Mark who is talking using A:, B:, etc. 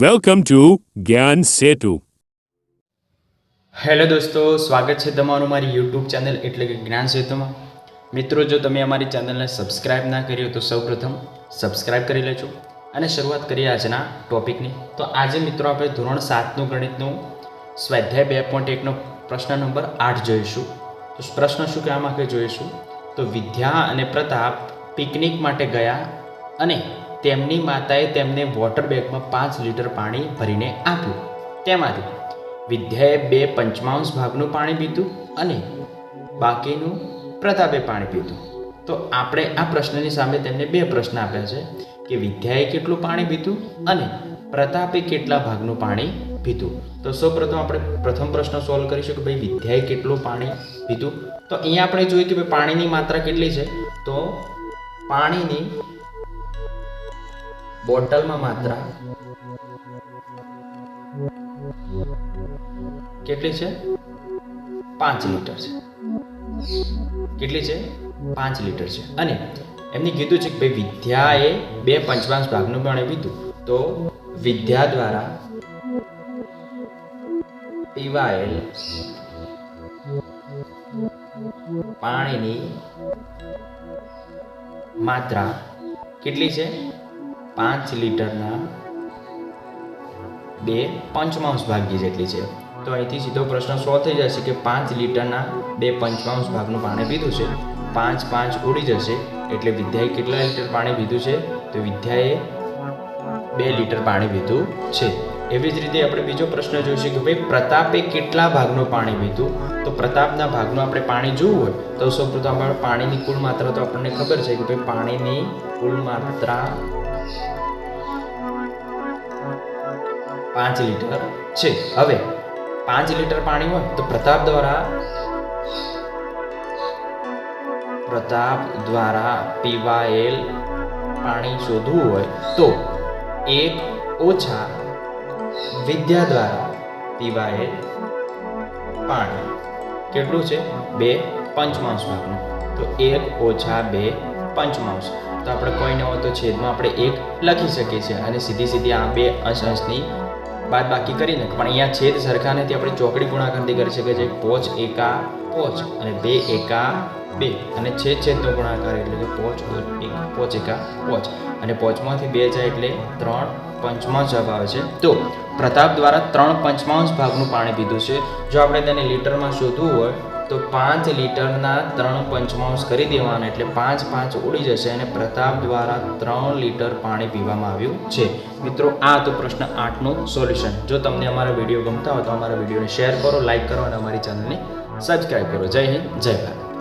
A: Welcome two જ્ઞાન સેતુ
B: hello દોસ્તો સ્વાગત છે તમારું મારી યુટ્યુબ ચેનલ એટલે કે જ્ઞાન સેતુમાં મિત્રો જો તમે અમારી ચેનલને સબસ્ક્રાઇબ ના કરી તો સૌપ્રથમ સબસ્ક્રાઇબ કરી લેજો અને શરૂઆત કરીએ આજના ટોપિકની તો આજે મિત્રો આપણે ધોરણ સાતનું ગણિતનું સ્વાધ્યાય બે પોઈન્ટ એકનો પ્રશ્ન નંબર આઠ જોઈશું તો પ્રશ્ન શું કહેવા માંગે જોઈશું તો વિદ્યા અને પ્રતાપ પિકનિક માટે ગયા અને તેમની માતાએ તેમને વોટર બેગમાં પાંચ લીટર પાણી ભરીને આપ્યું. તેમાંથી વિદ્યાએ બે પંચમાંશ ભાગનું પાણી પીધું અને બાકીનું પ્રતાપે પાણી પીધું. તો આપણે આ પ્રશ્નની સામે તેમને બે પ્રશ્ન આપ્યા છે કે વિદ્યાએ કેટલું પાણી પીધું અને પ્રતાપે કેટલા ભાગનું પાણી પીધું. તો સૌપ્રથમ આપણે પ્રથમ પ્રશ્ન સોલ્વ કરીશું કે ભાઈ વિદ્યાએ કેટલું પાણી પીધું? તો અહીંયા આપણે જોઈએ કે ભાઈ પાણીની માત્રા કેટલી છે? તો પાણીની બોટલમાં માત્રા. કેટલી છે? પાંચ લીટર છે. કેટલી છે? પાંચ લીટર છે. અને એમને કીધું છે કે ભાઈ વિદ્યાએ બે પંચમાંશ ભાગનું પણ પીધું તો વિદ્યા દ્વારા પીવાયેલ પાણીની માત્રા કેટલી છે? પાંચ લીટરના બે પંચમાંશ ભાગ્ય જેટલી છે. તો અહીંથી સીધો પ્રશ્ન સો થઈ જશે કે પાંચ લીટરના બે પંચમાંશ ભાગનું પાણી પીધું છે. પાંચ પાંચ ઉડી જશે એટલે વિદ્યાએ કેટલા લીટર પાણી પીધું છે? તો વિદ્યાએ બે લીટર પાણી પીધું છે. એવી જ રીતે આપણે બીજો પ્રશ્ન જોઈશું કે ભાઈ પ્રતાપે કેટલા ભાગનું પાણી પીધું? તો પ્રતાપના ભાગનું આપણે પાણી જોવું હોય તો સૌપ્રથમ આપણે પાણીની કુલ માત્રા તો આપણને ખબર છે કે ભાઈ પાણીની કુલ માત્રા પાંચ લીટર. છે, હવે પાંચ લીટર પાણી હોય તો પ્રતાપ દ્વારા પ્રતાપ દ્વારા પીવાયેલ પાણી શોધવું હોય તો એક ઓછા વિદ્યા દ્વારા પીવાયેલ પાણી. કેટલું છે? બે પંચમાંશ ભાગનું. તો એક ઓછા બે પંચમાંશ. તો આપણે કોઈ ન હોય તો છેદમાં આપણે એક લખી શકીએ છીએ અને સીધી સીધી આ બે અંશ અંશની બાદ બાકી કરીને, પણ અહીંયા છેદ સરખા નથી આપણે ચોકડી ગુણાકારથી કરી શકીએ છીએ. પોચ એકા પોચ અને બે એકા બે. અને છેદ છેદનો ગુણાકાર એટલે કે પોચ એક, પોચ એકા પોચ. અને પોચમાંથી બે જાય એટલે ત્રણ પંચમાંશ જવાબ આવે છે. તો પ્રતાપ દ્વારા ત્રણ પંચમાંશ ભાગનું પાણી પીધું છે. જો આપણે તેને લીટરમાં શોધવું હોય તો પાંચ લીટરના ત્રણ પંચમાંશ કરી દેવાના એટલે પાંચ પાંચ ઉડી જશે અને પ્રતાપ દ્વારા ત્રણ લીટર પાણી પીવામાં આવ્યું છે. મિત્રો, આ તો પ્રશ્ન આઠનું સોલ્યુશન. જો તમને અમારા વીડિયો ગમતા હોય તો અમારા વિડીયોને શેર કરો, લાઈક કરો અને અમારી ચેનલને સબસ્ક્રાઈબ કરો. જય હિન્દ, જય ભારત.